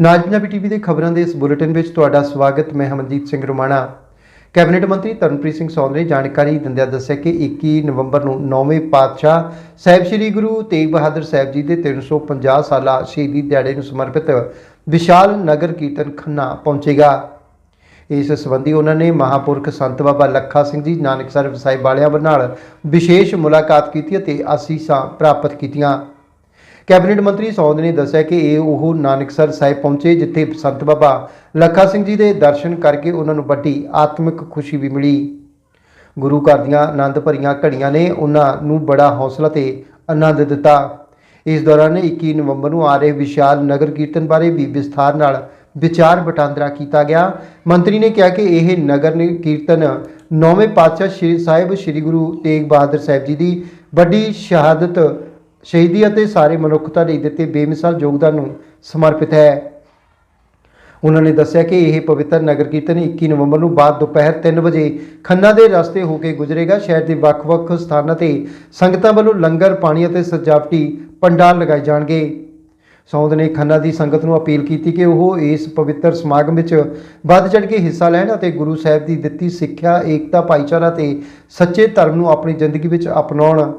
ਨਾਜ Punjabi TV ਦੇ ਖਬਰਾਂ ਦੇ ਇਸ ਬੁਲੇਟਿਨ ਵਿੱਚ ਤੁਹਾਡਾ ਸਵਾਗਤ, ਮੈਂ ਹਮਨਜੀਤ ਸਿੰਘ ਰੋਮਾਣਾ। ਕੈਬਨਿਟ ਮੰਤਰੀ ਤਰਨਪ੍ਰੀਤ ਸਿੰਘ ਸੌਦ ਨੇ ਜਾਣਕਾਰੀ ਦਿੰਦਿਆਂ ਦੱਸਿਆ ਕਿ 21 ਨਵੰਬਰ ਨੂੰ ਨੌਵੇਂ ਪਾਤਸ਼ਾਹ ਸਾਹਿਬ ਸ੍ਰੀ ਗੁਰੂ ਤੇਗ ਬਹਾਦਰ ਸਾਹਿਬ ਜੀ ਦੇ 350 ਸਾਲਾ ਸ਼ਹੀਦੀ ਦਿਹਾੜੇ ਨੂੰ ਸਮਰਪਿਤ ਵਿਸ਼ਾਲ ਨਗਰ ਕੀਰਤਨ ਖੰਨਾ ਪਹੁੰਚੇਗਾ। ਇਸ ਸੰਬੰਧੀ ਉਹਨਾਂ ਨੇ ਮਹਾਪੁਰਖ ਸੰਤ ਬਾਬਾ ਲੱਖਾ ਸਿੰਘ ਜੀ, ਨਾਨਕਸਰ ਸਾਹਿਬ ਵਾਲਿਆਂ ਨਾਲ ਵਿਸ਼ੇਸ਼ ਮੁਲਾਕਾਤ ਕੀਤੀ ਅਤੇ ਆਸੀਸਾਂ ਪ੍ਰਾਪਤ ਕੀਤੀਆਂ। ਕੈਬਨਿਟ ਮੰਤਰੀ ਸੌਦ ਨੇ ਦੱਸਿਆ ਕਿ ਇਹ ਉਹ ਨਾਨਕਸਰ ਸਾਹਿਬ ਪਹੁੰਚੇ ਜਿੱਥੇ ਸੰਤ ਬਾਬਾ ਲੱਖਾ ਸਿੰਘ ਜੀ ਦੇ ਦਰਸ਼ਨ ਕਰਕੇ ਉਹਨਾਂ ਨੂੰ ਵੱਡੀ ਆਤਮਿਕ ਖੁਸ਼ੀ ਵੀ ਮਿਲੀ। ਗੁਰੂ ਘਰ ਦੀਆਂ ਆਨੰਦ ਭਰੀਆਂ ਘੜੀਆਂ ਨੇ ਉਹਨਾਂ ਨੂੰ ਬੜਾ ਹੌਸਲਾ ਤੇ ਆਨੰਦ ਦਿੱਤਾ। ਇਸ ਦੌਰਾਨ 21 ਨਵੰਬਰ ਨੂੰ ਆ ਰਹੇ ਵਿਸ਼ਾਲ ਨਗਰ ਕੀਰਤਨ ਬਾਰੇ ਵੀ ਵਿਸਥਾਰ ਨਾਲ ਵਿਚਾਰ ਵਟਾਂਦਰਾ ਕੀਤਾ ਗਿਆ। ਮੰਤਰੀ ਨੇ ਕਿਹਾ ਕਿ ਇਹ ਨਗਰ ਕੀਰਤਨ ਨੌਵੇਂ ਪਾਤਸ਼ਾਹ ਸ੍ਰੀ ਸਾਹਿਬ ਸ੍ਰੀ ਗੁਰੂ ਤੇਗ ਬਹਾਦਰ ਸਾਹਿਬ ਜੀ ਦੀ ਵੱਡੀ ਸ਼ਹਾਦਤ ਸ਼ਹੀਦੀ ਅਤੇ ਸਾਰੇ ਮਨੁੱਖਤਾ ਲਈ ਦਿੱਤੇ ਬੇਮਿਸਾਲ ਯੋਗਦਾਨ ਨੂੰ ਸਮਰਪਿਤ ਹੈ। ਉਹਨਾਂ ਨੇ ਦੱਸਿਆ ਕਿ ਇਹ ਪਵਿੱਤਰ ਨਗਰ ਕੀਰਤਨ 21 ਨਵੰਬਰ ਨੂੰ ਬਾਅਦ ਦੁਪਹਿਰ 3 ਵਜੇ ਖੰਨਾ ਦੇ ਰਸਤੇ ਹੋ ਕੇ ਗੁਜ਼ਰੇਗਾ। ਸ਼ਹਿਰ ਦੇ ਵੱਖ-ਵੱਖ ਸਥਾਨਾਂ ਤੇ ਸੰਗਤਾਂ ਵੱਲੋਂ ਲੰਗਰ, ਪਾਣੀ ਅਤੇ ਸਜਾਵਟੀ ਪੰਡਾਲ ਲਗਾਏ ਜਾਣਗੇ। ਸੌਂਦ ਨੇ ਖੰਨਾ ਦੀ ਸੰਗਤ ਨੂੰ ਅਪੀਲ ਕੀਤੀ ਕਿ ਉਹ ਇਸ ਪਵਿੱਤਰ ਸਮਾਗਮ ਵਿੱਚ ਵੱਧ ਚੜ੍ਹ ਕੇ ਹਿੱਸਾ ਲੈਣ ਅਤੇ ਗੁਰੂ ਸਾਹਿਬ ਦੀ ਦਿੱਤੀ ਸਿੱਖਿਆ, ਏਕਤਾ, ਭਾਈਚਾਰਾ ਤੇ ਸੱਚੇ ਧਰਮ ਨੂੰ ਆਪਣੀ ਜ਼ਿੰਦਗੀ ਵਿੱਚ ਅਪਣਾਉਣ।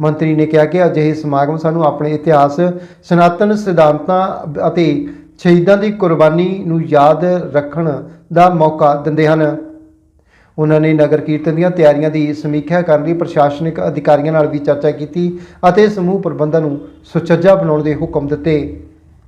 ਮੰਤਰੀ ਨੇ ਕਿਹਾ ਕਿ ਅਜਿਹੇ ਸਮਾਗਮ ਸਾਨੂੰ ਆਪਣੇ ਇਤਿਹਾਸ, ਸਨਾਤਨ ਸਿਧਾਂਤਾਂ ਅਤੇ ਸ਼ਹੀਦਾਂ ਦੀ ਕੁਰਬਾਨੀ ਨੂੰ ਯਾਦ ਰੱਖਣ ਦਾ ਮੌਕਾ ਦਿੰਦੇ ਹਨ। ਉਹਨਾਂ ਨੇ ਨਗਰ ਕੀਰਤਨ ਦੀਆਂ ਤਿਆਰੀਆਂ ਦੀ ਸਮੀਖਿਆ ਕਰਨ ਲਈ ਪ੍ਰਸ਼ਾਸਨਿਕ ਅਧਿਕਾਰੀਆਂ ਨਾਲ ਵੀ ਚਰਚਾ ਕੀਤੀ ਅਤੇ ਸਮੂਹ ਪ੍ਰਬੰਧਾਂ ਨੂੰ ਸੁਚੱਜਾ ਬਣਾਉਣ ਦੇ ਹੁਕਮ ਦਿੱਤੇ।